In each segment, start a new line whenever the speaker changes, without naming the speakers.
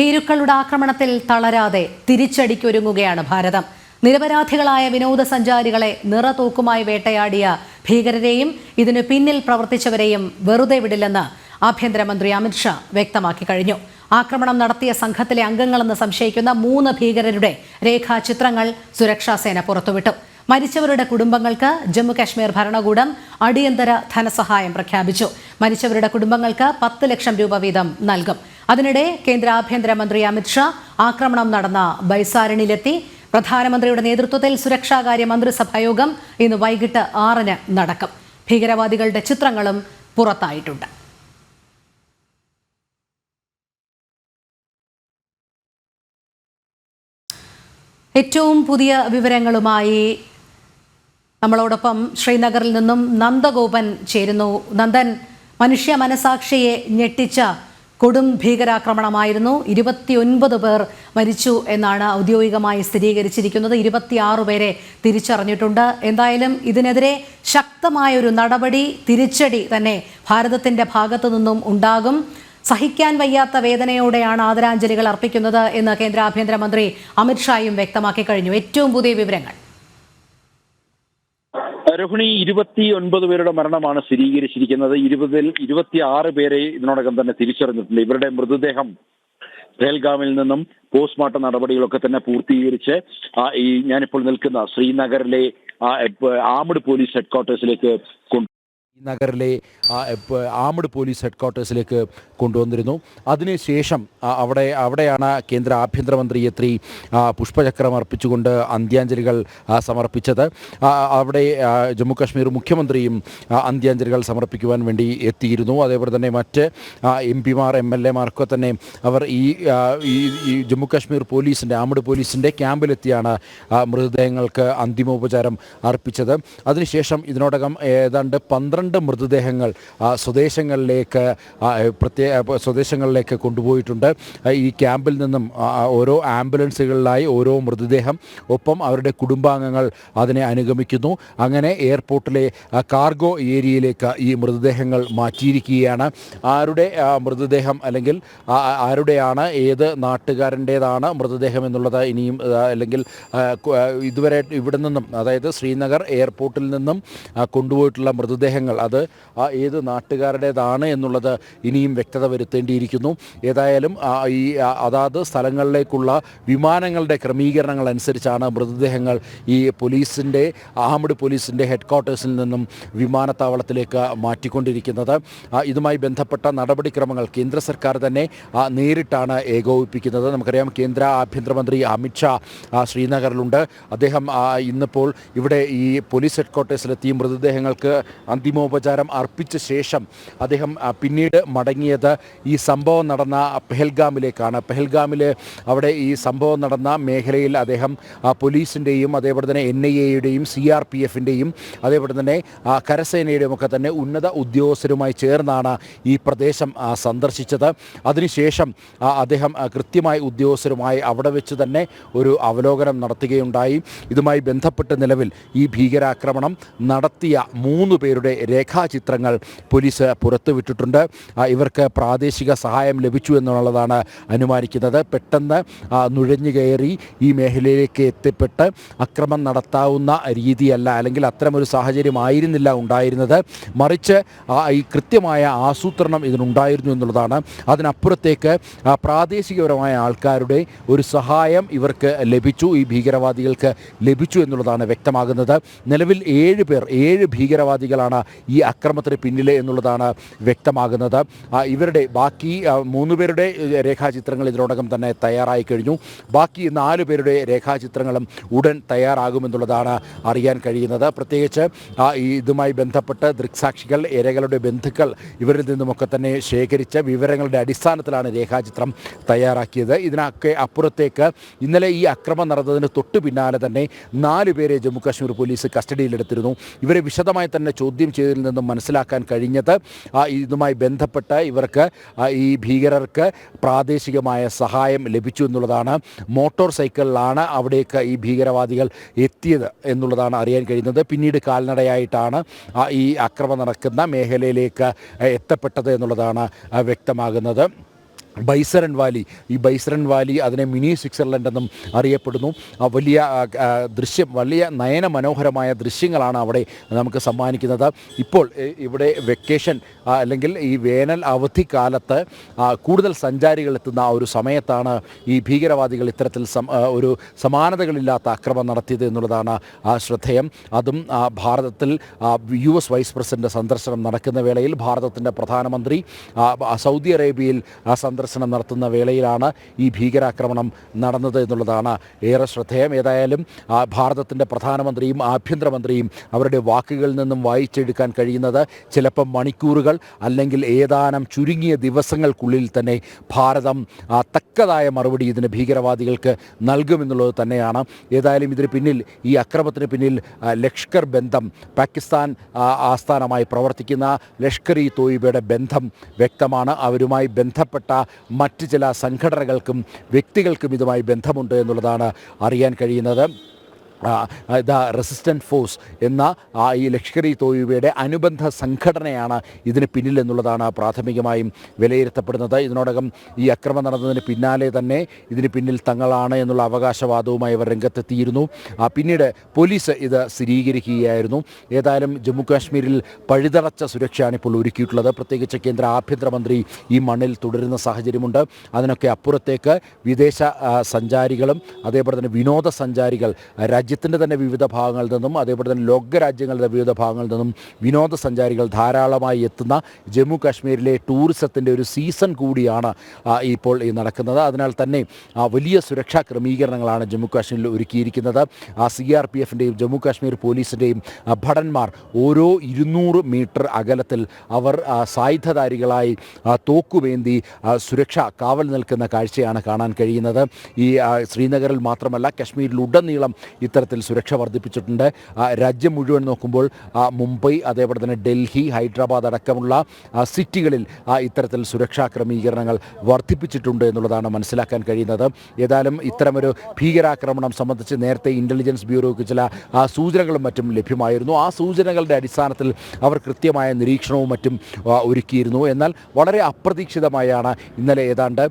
ഭീരുക്കളുടെ ആക്രമണത്തിൽ തളരാതെ തിരിച്ചടിക്കൊരുങ്ങുകയാണ് ഭാരതം. നിരപരാധികളായ വിനോദസഞ്ചാരികളെ നിറതൂക്കുമായി വേട്ടയാടിയ ഭീകരരെയും ഇതിനു പിന്നിൽ പ്രവർത്തിച്ചവരെയും വെറുതെ വിടില്ലെന്ന് ആഭ്യന്തരമന്ത്രി അമിത്ഷാ വ്യക്തമാക്കി കഴിഞ്ഞു. ആക്രമണം നടത്തിയ സംഘത്തിലെ അംഗങ്ങളെന്ന് സംശയിക്കുന്ന മൂന്ന് ഭീകരരുടെ രേഖാചിത്രങ്ങൾ സുരക്ഷാസേന പുറത്തുവിട്ടു. മരിച്ചവരുടെ കുടുംബങ്ങൾക്ക് ജമ്മു കാശ്മീർ ഭരണകൂടം അടിയന്തര ധനസഹായം പ്രഖ്യാപിച്ചു. മരിച്ചവരുടെ കുടുംബങ്ങൾക്ക് പത്ത് ലക്ഷം രൂപ വീതം നൽകും. അതിനിടെ കേന്ദ്ര ആഭ്യന്തരമന്ത്രി അമിത്ഷാ ആക്രമണം നടന്ന ബൈസാരണിലെത്തി. പ്രധാനമന്ത്രിയുടെ നേതൃത്വത്തിൽ സുരക്ഷാകാര്യ മന്ത്രിസഭായോഗം ഇന്ന് വൈകിട്ട് ആറിന് നടക്കും. ഭീകരവാദികളുടെ ചിത്രങ്ങളും പുറത്തായിട്ടുണ്ട്. ഏറ്റവും പുതിയ വിവരങ്ങളുമായി നമ്മളോടൊപ്പം ശ്രീനഗറിൽ നിന്നും നന്ദഗോപൻ ചേരുന്നു. നന്ദൻ മനുഷ്യ മനസാക്ഷിയെ ഞെട്ടിച്ച കൊടും ഭീകരാക്രമണമായിരുന്നു. ഇരുപത്തിയൊൻപത് പേർ മരിച്ചു എന്നാണ് ഔദ്യോഗികമായി സ്ഥിരീകരിച്ചിരിക്കുന്നത്. ഇരുപത്തിയാറ് പേരെ തിരിച്ചറിഞ്ഞിട്ടുണ്ട്. എന്തായാലും ഇതിനെതിരെ ശക്തമായ ഒരു നടപടി തിരിച്ചടി തന്നെ ഭാരതത്തിന്റെ ഭാഗത്തു നിന്നും ഉണ്ടാകും. സഹിക്കാൻ വയ്യാത്ത വേദനയോടെയാണ് ആദരാഞ്ജലികൾ അർപ്പിക്കുന്നത് എന്ന് കേന്ദ്ര ആഭ്യന്തരമന്ത്രി അമിത്ഷായും വ്യക്തമാക്കി കഴിഞ്ഞു. ഏറ്റവും പുതിയ വിവരങ്ങൾ.
രോഹിണി ഇരുപത്തി ഒൻപത് പേരുടെ മരണമാണ് സ്ഥിരീകരിച്ചിരിക്കുന്നത്. ഇരുപതിൽ ഇരുപത്തിയാറ് പേരെ ഇതിനോടകം തന്നെ തിരിച്ചറിഞ്ഞിട്ടുണ്ട്. ഇവരുടെ മൃതദേഹം പേൽഗാമിൽ നിന്നും പോസ്റ്റ്മോർട്ടം നടപടികളൊക്കെ തന്നെ പൂർത്തീകരിച്ച് ഈ ഞാനിപ്പോൾ നിൽക്കുന്ന ശ്രീനഗറിലെ ആ, എപ്പ- ആംഡ് പോലീസ് ഹെഡ്ക്വാർട്ടേഴ്സിലേക്ക്
നഗറിലെ ആമഡ് പോലീസ് ഹെഡ്ക്വാർട്ടേഴ്സിലേക്ക് കൊണ്ടുവന്നിരുന്നു. അതിനുശേഷം അവിടെ അവിടെയാണ് കേന്ദ്ര ആഭ്യന്തരമന്ത്രി എത്രി പുഷ്പചക്രം അർപ്പിച്ചുകൊണ്ട് അന്ത്യാഞ്ജലികൾ സമർപ്പിച്ചത്. അവിടെ ജമ്മു കാശ്മീർ മുഖ്യമന്ത്രിയും അന്ത്യാഞ്ജലികൾ സമർപ്പിക്കുവാൻ വേണ്ടി എത്തിയിരുന്നു. അതേപോലെ തന്നെ മറ്റ് എം പിമാർ എം എൽ എമാർക്കൊക്കെ തന്നെ അവർ ഈ ഈ ജമ്മു കാശ്മീർ പോലീസിന്റെ ആമഡ് പോലീസിന്റെ ക്യാമ്പിലെത്തിയാണ് മൃതദേഹങ്ങൾക്ക് അന്തിമോപചാരം അർപ്പിച്ചത്. അതിനുശേഷം ഇതിനോടകം ഏതാണ്ട് പന്ത്രണ്ട് മൃതദേഹങ്ങൾ സ്വദേശങ്ങളിലേക്ക് പ്രത്യേക സ്വദേശങ്ങളിലേക്ക് കൊണ്ടുപോയിട്ടുണ്ട്. ഈ ക്യാമ്പിൽ നിന്നും ഓരോ ആംബുലൻസുകളിലായി ഓരോ മൃതദേഹം ഒപ്പം അവരുടെ കുടുംബാംഗങ്ങൾ അതിനെ അനുഗമിക്കുന്നു. അങ്ങനെ എയർപോർട്ടിലെ കാർഗോ ഏരിയയിലേക്ക് ഈ മൃതദേഹങ്ങൾ മാറ്റിയിരിക്കുകയാണ്. ആരുടെ മൃതദേഹം അല്ലെങ്കിൽ ആരുടെയാണ് ഏത് നാട്ടുകാരന്റേതാണ് മൃതദേഹം എന്നുള്ളത് ഇനിയും അല്ലെങ്കിൽ ഇതുവരെ ഇവിടെ നിന്നും അതായത് ശ്രീനഗർ എയർപോർട്ടിൽ നിന്നും കൊണ്ടുപോയിട്ടുള്ള മൃതദേഹങ്ങൾ അത് ആ ഏത് നാട്ടുകാരുടേതാണ് എന്നുള്ളത് ഇനിയും വ്യക്തത വരുത്തേണ്ടിയിരിക്കുന്നു. ഏതായാലും ഈ അതാത് സ്ഥലങ്ങളിലേക്കുള്ള വിമാനങ്ങളുടെ ക്രമീകരണങ്ങൾ അനുസരിച്ചാണ് മൃതദേഹങ്ങൾ ഈ പോലീസിന്റെ ആംഡ് പോലീസിന്റെ ഹെഡ് ക്വാർട്ടേഴ്സിൽ നിന്നും വിമാനത്താവളത്തിലേക്ക് മാറ്റിക്കൊണ്ടിരിക്കുന്നത്. ഇതുമായി ബന്ധപ്പെട്ട നടപടിക്രമങ്ങൾ കേന്ദ്ര സർക്കാർ തന്നെ നേരിട്ടാണ് ഏകോപിപ്പിക്കുന്നത്. നമുക്കറിയാം കേന്ദ്ര ആഭ്യന്തരമന്ത്രി അമിത്ഷാ ശ്രീനഗറിലുണ്ട്. അദ്ദേഹം ഇന്നിപ്പോൾ ഇവിടെ ഈ പോലീസ് ഹെഡ് ക്വാർട്ടേഴ്സിലെത്തി മൃതദേഹങ്ങൾക്ക് അന്തിമോപചാരം അർപ്പിച്ച ശേഷം അദ്ദേഹം പിന്നീട് മടങ്ങിയത് ഈ സംഭവം നടന്ന പെഹൽഗാമിലേക്കാണ്. പെഹൽഗാമിൽ അവിടെ ഈ സംഭവം നടന്ന മേഖലയിൽ അദ്ദേഹം പോലീസിന്റെയും അതേപോലെ തന്നെ എൻ ഐ എയുടെയും സി ആർ പി എഫിന്റെയും അതേപോലെ തന്നെ കരസേനയുടെയും ഒക്കെ തന്നെ ഉന്നത ഉദ്യോഗസ്ഥരുമായി ചേർന്നാണ് ഈ പ്രദേശം സന്ദർശിച്ചത്. അതിനുശേഷം അദ്ദേഹം കൃത്യമായി ഉദ്യോഗസ്ഥരുമായി അവിടെ വെച്ച് തന്നെ ഒരു അവലോകനം നടത്തുകയുണ്ടായി. ഇതുമായി ബന്ധപ്പെട്ട് നിലവിൽ ഈ ഭീകരാക്രമണം നടത്തിയ മൂന്ന് പേരുടെ രേഖാചിത്രങ്ങൾ പോലീസ് പുറത്തുവിട്ടിട്ടുണ്ട്. ഇവർക്ക് പ്രാദേശിക സഹായം ലഭിച്ചു എന്നുള്ളതാണ് അനുമാനിക്കുന്നത്. പെട്ടെന്ന് നുഴഞ്ഞു കയറി ഈ മേഖലയിലേക്ക് എത്തിപ്പെട്ട് അക്രമം നടത്താവുന്ന രീതിയല്ല അല്ലെങ്കിൽ അത്തരമൊരു സാഹചര്യം ആയിരുന്നില്ല ഉണ്ടായിരുന്നത്. മറിച്ച് ഈ കൃത്യമായ ആസൂത്രണം ഇതിനുണ്ടായിരുന്നു എന്നുള്ളതാണ്. അതിനപ്പുറത്തേക്ക് പ്രാദേശികപരമായ ആൾക്കാരുടെ ഒരു സഹായം ഇവർക്ക് ലഭിച്ചു ഈ ഭീകരവാദികൾക്ക് ലഭിച്ചു എന്നുള്ളതാണ് വ്യക്തമാകുന്നത്. നിലവിൽ ഏഴ് പേർ ഏഴ് ഭീകരവാദികളാണ് ഈ അക്രമത്തിന് പിന്നിലെ എന്നുള്ളതാണ് വ്യക്തമാകുന്നത്. ഇവരുടെ ബാക്കി മൂന്ന് പേരുടെ രേഖാചിത്രങ്ങൾ ഇതിനോടകം തന്നെ തയ്യാറായി കഴിഞ്ഞു. ബാക്കി നാല് പേരുടെ രേഖാചിത്രങ്ങളും ഉടൻ തയ്യാറാകുമെന്നുള്ളതാണ് അറിയാൻ കഴിയുന്നത്. പ്രത്യേകിച്ച് ഇതുമായി ബന്ധപ്പെട്ട് ദൃക്സാക്ഷികൾ ഇരകളുടെ ബന്ധുക്കൾ ഇവരിൽ നിന്നുമൊക്കെ തന്നെ ശേഖരിച്ച വിവരങ്ങളുടെ അടിസ്ഥാനത്തിലാണ് രേഖാചിത്രം തയ്യാറാക്കിയത്. ഇതിനൊക്കെ അപ്പുറത്തേക്ക് ഇന്നലെ ഈ അക്രമം നടന്നതിന് തൊട്ടു പിന്നാലെ തന്നെ നാല് പേരെ ജമ്മു കാശ്മീർ പോലീസ് കസ്റ്റഡിയിലെടുത്തിരുന്നു. ഇവരെ വിശദമായി തന്നെ ചോദ്യം ചെയ്തതിൽ നിന്നും മനസ്സിലാക്കാൻ കഴിഞ്ഞത്. ഇതുമായി ബന്ധപ്പെട്ട് ഇവർക്ക് ഈ ഭീകരർക്ക് പ്രാദേശികമായ സഹായം ലഭിച്ചു എന്നുള്ളതാണ് മോട്ടോർ സൈക്കിളിലാണ് അവിടേക്ക് ഈ ഭീകരവാദികൾ എത്തിയത് എന്നുള്ളതാണ് അറിയാൻ കഴിയുന്നത്. പിന്നീട് കാൽനടയായിട്ടാണ് ഈ അക്രമം നടക്കുന്ന മേഖലയിലേക്ക് എത്തപ്പെട്ടത് എന്നുള്ളതാണ് വ്യക്തമാകുന്നത്. ബൈസറൻ വാലി. ഈ ബൈസറൻ വാലി അതിനെ മിനി സ്വിറ്റ്സർലൻഡ് എന്നും അറിയപ്പെടുന്നു വലിയ ദൃശ്യം വലിയ നയന മനോഹരമായ ദൃശ്യങ്ങളാണ് അവിടെ നമുക്ക് സമ്മാനിക്കുന്നത്. ഇപ്പോൾ ഇവിടെ വെക്കേഷൻ അല്ലെങ്കിൽ ഈ വേനൽ അവധി കാലത്ത് കൂടുതൽ സഞ്ചാരികൾ എത്തുന്ന ഒരു സമയത്താണ് ഈ ഭീകരവാദികൾ ഇത്തരത്തിൽ ഒരു സമാനതകളില്ലാത്ത അക്രമം നടത്തിയത് എന്നുള്ളതാണ് ശ്രദ്ധേയം. അതും ഭാരതത്തിൽ യു എസ് വൈസ് പ്രസിഡന്റ് സന്ദർശനം നടക്കുന്ന വേളയിൽ ഭാരതത്തിന്റെ പ്രധാനമന്ത്രി സൗദി അറേബ്യയിൽ ആ സന്ദർശനം നടത്തുന്ന വേളയിലാണ് ഈ ഭീകരാക്രമണം നടന്നത് എന്നുള്ളതാണ് ഏറെ ശ്രദ്ധേയം. ഏതായാലും ഭാരതത്തിന്റെ പ്രധാനമന്ത്രിയും ആഭ്യന്തരമന്ത്രിയും അവരുടെ വാക്കുകളിൽ നിന്നും വായിച്ചെടുക്കാൻ കഴിയുന്നത് ചിലപ്പം മണിക്കൂറുകൾ അല്ലെങ്കിൽ ഏതാനും ചുരുങ്ങിയ ദിവസങ്ങൾക്കുള്ളിൽ തന്നെ ഭാരതം തക്കതായ മറുപടി ഇതിന് ഭീകരവാദികൾക്ക് നൽകുമെന്നുള്ളത് തന്നെയാണ്. ഏതായാലും ഇതിന് പിന്നിൽ ഈ അക്രമത്തിന് പിന്നിൽ ലഷ്കർ ബന്ധം പാകിസ്ഥാൻ ആസ്ഥാനമായി പ്രവർത്തിക്കുന്ന ലഷ്കർ ഇ തോയിബയുടെ ബന്ധം വ്യക്തമാണ്. അവരുമായി ബന്ധപ്പെട്ട മറ്റ് ചില സംഘടനകൾക്കും വ്യക്തികൾക്കും ഇതുമായി ബന്ധമുണ്ട് എന്നുള്ളതാണ് അറിയാൻ കഴിയുന്നത്. ദ റെസിസ്റ്റന്റ് ഫോഴ്സ് എന്ന ഈ ലഷ്കർ ഇ തോയിബയുടെ അനുബന്ധ സംഘടനയാണ് ഇതിന് പിന്നിലെന്നുള്ളതാണ് പ്രാഥമികമായും വിലയിരുത്തപ്പെടുന്നത്. ഇതിനോടകം ഈ അക്രമം നടന്നതിന് പിന്നാലെ തന്നെ ഇതിന് പിന്നിൽ തങ്ങളാണ് എന്നുള്ള അവകാശവാദവുമായി അവർ രംഗത്തെത്തിയിരുന്നു. പിന്നീട് പോലീസ് ഇത് സ്ഥിരീകരിക്കുകയായിരുന്നു. ഏതായാലും ജമ്മു കാശ്മീരിൽ പഴുതടച്ച സുരക്ഷയാണ് ഇപ്പോൾ ഒരുക്കിയിട്ടുള്ളത്. പ്രത്യേകിച്ച് കേന്ദ്ര ആഭ്യന്തരമന്ത്രി ഈ മണ്ണിൽ തുടരുന്ന സാഹചര്യമുണ്ട്. അതിനൊക്കെ അപ്പുറത്തേക്ക് വിദേശ സഞ്ചാരികളും അതേപോലെ തന്നെ വിനോദസഞ്ചാരികൾ രാജ്യത്തിന്റെ തന്നെ വിവിധ ഭാഗങ്ങളിൽ നിന്നും അതേപോലെ തന്നെ ലോകരാജ്യങ്ങളുടെ വിവിധ ഭാഗങ്ങളിൽ നിന്നും വിനോദസഞ്ചാരികൾ ധാരാളമായി എത്തുന്ന ജമ്മു കാശ്മീരിലെ ടൂറിസത്തിന്റെ ഒരു സീസൺ കൂടിയാണ് ഇപ്പോൾ ഈ നടക്കുന്നത്. അതിനാൽ തന്നെ വലിയ സുരക്ഷാ ക്രമീകരണങ്ങളാണ് ജമ്മു കാശ്മീരിൽ ഒരുക്കിയിരിക്കുന്നത്. സി ആർ പി എഫിന്റെയും ജമ്മു കാശ്മീർ പോലീസിന്റെയും ഭടന്മാർ ഓരോ ഇരുന്നൂറ് മീറ്റർ അകലത്തിൽ അവർ സായുധധാരികളായി തോക്കുവേന്തി സുരക്ഷ കാവൽ നിൽക്കുന്ന കാഴ്ചയാണ് കാണാൻ കഴിയുന്നത്. ഈ ശ്രീനഗറിൽ മാത്രമല്ല കശ്മീരിലുടനീളം ഇത്തരത്തിൽ സുരക്ഷ വർദ്ധിപ്പിച്ചിട്ടുണ്ട്. രാജ്യം മുഴുവൻ നോക്കുമ്പോൾ മുംബൈ അതേപോലെ തന്നെ ഡൽഹി ഹൈദരാബാദ് അടക്കമുള്ള സിറ്റികളിൽ ഇത്തരത്തിൽ സുരക്ഷാ ക്രമീകരണങ്ങൾ വർദ്ധിപ്പിച്ചിട്ടുണ്ട് എന്നുള്ളതാണ് മനസ്സിലാക്കാൻ കഴിയുന്നത്. ഏതായാലും ഇത്തരമൊരു ഭീകരാക്രമണം സംബന്ധിച്ച് നേരത്തെ ഇന്റലിജൻസ് ബ്യൂറോയ്ക്ക് ചില സൂചനകളും മറ്റും ലഭ്യമായിരുന്നു. ആ സൂചനകളുടെ അടിസ്ഥാനത്തിൽ അവർ കൃത്യമായ നിരീക്ഷണവും മറ്റും ഒരുക്കിയിരുന്നു. എന്നാൽ വളരെ അപ്രതീക്ഷിതമായാണ് ഇന്നലെ ഏതാണ്ട്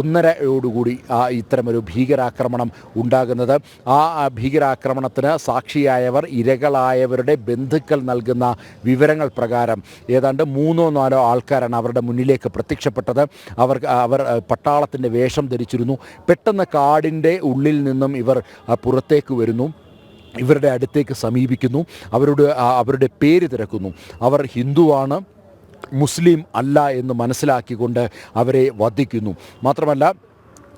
ഒന്നരയോടുകൂടി ഇത്തരമൊരു ഭീകരാക്രമണം ഉണ്ടാകുന്നത്. ആ ആ, ഭീകരാക്രമണത്തിന് സാക്ഷിയായവർ ഇരകളായവരുടെ ബന്ധുക്കൾ നൽകുന്ന വിവരങ്ങൾ പ്രകാരം ഏതാണ്ട് മൂന്നോ നാലോ ആൾക്കാരാണ് അവരുടെ മുന്നിലേക്ക് പ്രത്യക്ഷപ്പെട്ടത്. അവർ അവർ പട്ടാളത്തിന്റെ വേഷം ധരിച്ചിരുന്നു. പെട്ടെന്ന് കാടിന്റെ ഉള്ളിൽ നിന്നും ഇവർ പുറത്തേക്ക് വരുന്നു. ഇവരുടെ അടുത്തേക്ക് സമീപിക്കുന്നു. അവരുടെ അവരുടെ പേര് തിരക്കുന്നു. അവർ ഹിന്ദുവാണ് മുസ്ലിം അല്ല എന്ന് മനസ്സിലാക്കിക്കൊണ്ട് അവരെ വധിക്കുന്നു. മാത്രമല്ല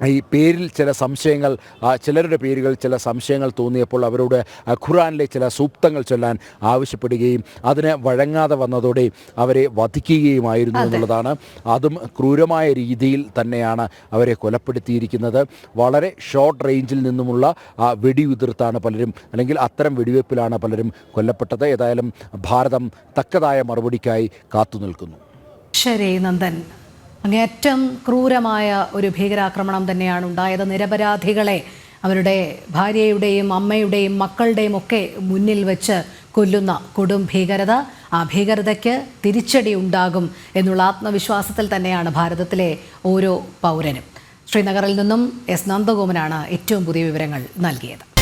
ഈ പേരിൽ ചില സംശയങ്ങൾ ചിലരുടെ പേരുകൾ ചില സംശയങ്ങൾ തോന്നിയപ്പോൾ അവരോട് ഖുറാനിലെ ചില സൂക്തങ്ങൾ ചൊല്ലാൻ ആവശ്യപ്പെടുകയും അതിന് വഴങ്ങാതെ വന്നതോടെ അവരെ വധിക്കുകയുമായിരുന്നു എന്നുള്ളതാണ്. അതും ക്രൂരമായ രീതിയിൽ തന്നെയാണ് അവരെ കൊലപ്പെടുത്തിയിരിക്കുന്നത്. വളരെ ഷോർട്ട് റേഞ്ചിൽ നിന്നുമുള്ള ആ, വെടിയുതിർത്താണ് പലരും അല്ലെങ്കിൽ അത്തരം വെടിവെപ്പിലാണ് പലരും കൊല്ലപ്പെട്ടത്. ഏതായാലും ഭാരതം തക്കതായ മറുപടിക്കായി കാത്തുനിൽക്കുന്നു.
ശരി നന്ദൻ. അങ്ങേയറ്റം ക്രൂരമായ ഒരു ഭീകരാക്രമണം തന്നെയാണ് ഉണ്ടായത്. നിരപരാധികളെ അവരുടെ ഭാര്യയുടെയും അമ്മയുടെയും മക്കളുടെയും ഒക്കെ മുന്നിൽ വെച്ച് കൊല്ലുന്ന കൊടും ഭീകരത ആ ഭീകരതയ്ക്ക് തിരിച്ചടി ഉണ്ടാകും എന്നുള്ള ആത്മവിശ്വാസത്തിൽ തന്നെയാണ് ഭാരതത്തിലെ ഓരോ പൗരനും. ശ്രീനഗറിൽ നിന്നും എസ്. നന്ദഗോമനാണ് ഏറ്റവും പുതിയ വിവരങ്ങൾ നൽകിയത്.